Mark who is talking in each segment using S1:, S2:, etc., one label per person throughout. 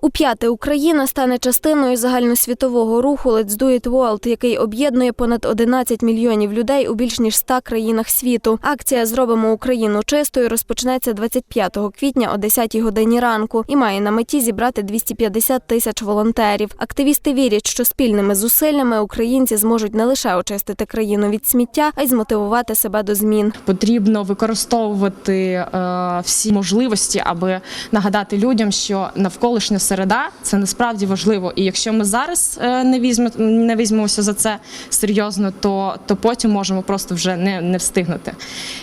S1: У п'яте Україна стане частиною загальносвітового руху Let's Do It World, який об'єднує понад 11 мільйонів людей у більш ніж 100 країнах світу. Акція Зробимо Україну чистою розпочнеться 25 квітня о 10 годині ранку і має на меті зібрати 250 тисяч волонтерів. Активісти вірять, що спільними зусиллями українці зможуть не лише очистити країну від сміття, а й змотивувати себе до змін.
S2: Потрібно використовувати е, всі можливості, аби нагадати людям, що навколишня середа це насправді важливо. І якщо ми зараз е, не візьме, не візьмемося за це серйозно, то, то потім можемо просто вже не, не встигнути.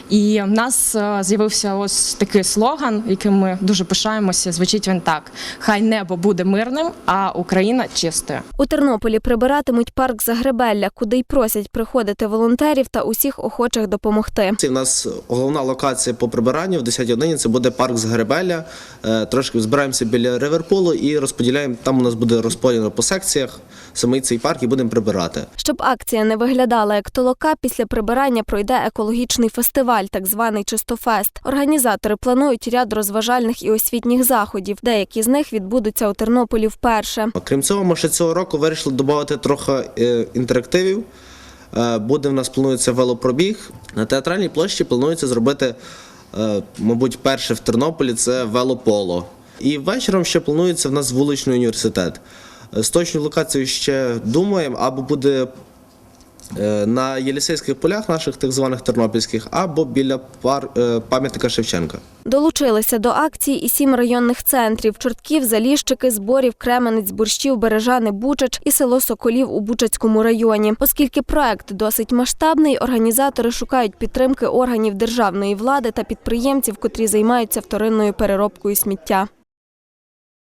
S2: І в нас е, з'явився ось такий слоган, яким ми дуже пишаємося. Звучить він так: хай небо буде мирним, а Україна чистою.
S1: У Тернополі прибиратимуть парк Загребелля, куди й просять приходити волонтерів та усіх охочих допомогти.
S3: Це в нас головна локація по прибиранню в 10 годині. Це буде парк Загребеля. Е, Трошки збираємося біля Риверпулу і розподіляємо. Там у нас буде розподілено по секціях самий цей парк і будемо прибирати.
S1: Щоб акція не виглядала як толока, після прибирання пройде екологічний фестиваль, так званий Чистофест. Організатори планують ряд розважальних і освітніх заходів. Деякі з них відбудуться у Тернополі вперше.
S3: Крім цього, ми ще цього року вирішили додати трохи е, інтерактивів. Е, Буде в нас планується велопробіг. На театральній площі планується зробити, е, мабуть, перше в Тернополі це велополо. І вечором ще планується в нас вуличний університет. Е, З точною локацією ще думаємо, або буде е, на Єлісейських полях наших так званих тернопільських, або біля пар, е, пам'ятника Шевченка.
S1: Долучилися до акції і сім районних центрів: Чортків, Заліщики, Зборів, Кременець, Борщів, Бережани, Бучач і село Соколів у Бучацькому районі. Оскільки проект досить масштабний, організатори шукають підтримки органів державної влади та підприємців, котрі займаються вторинною переробкою сміття.